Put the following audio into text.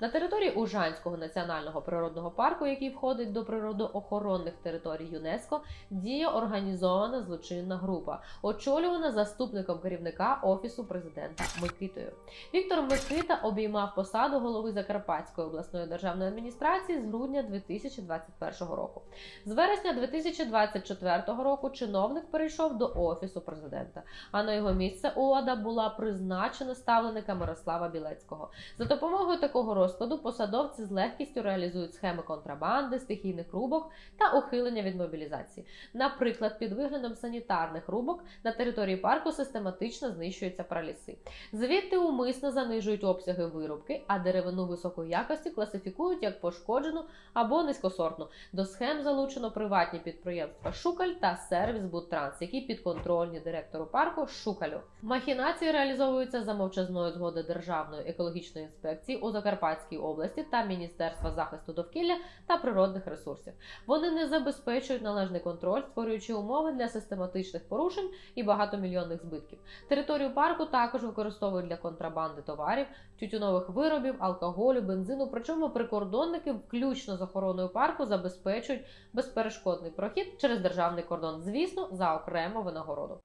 На території Ужанського національного природного парку, який входить до природоохоронних територій ЮНЕСКО, діє організована злочинна група, очолювана заступником керівника офісу президента Микитою. Віктор Микита обіймав посаду голови Закарпатської обласної державної адміністрації з грудня 2021 року. З вересня 2024 року чиновник перейшов до офісу президента, а на його місце ОАДА була призначена ставленика Мирослава Білецького. За допомогою такого розкладу посадовці з легкістю реалізують схеми контрабанди, стихійних рубок та ухилення від мобілізації. Наприклад, під виглядом санітарних рубок на території парку систематично знищуються праліси. Звідти умисно занижують обсяги вирубки, а деревину високої якості класифікують як пошкоджену або низькосортну. До схем залучено приватні підприємства Шукаль та сервіс Будтранс, які підконтрольні директору парку Шукалю. Махінації реалізовуються за мовчазної згоди Державної екологічної інспекції у Закарпатській області та Міністерства захисту довкілля та природних ресурсів. Вони не забезпечують належний контроль, створюючи умови для систематичних порушень і багатомільйонних збитків. Територію парку також використовують для контрабанди товарів, тютюнових виробів, алкоголю, бензину. Причому прикордонники, включно з охороною парку, забезпечують безперешкодний прохід через державний кордон, звісно, за окрему винагороду.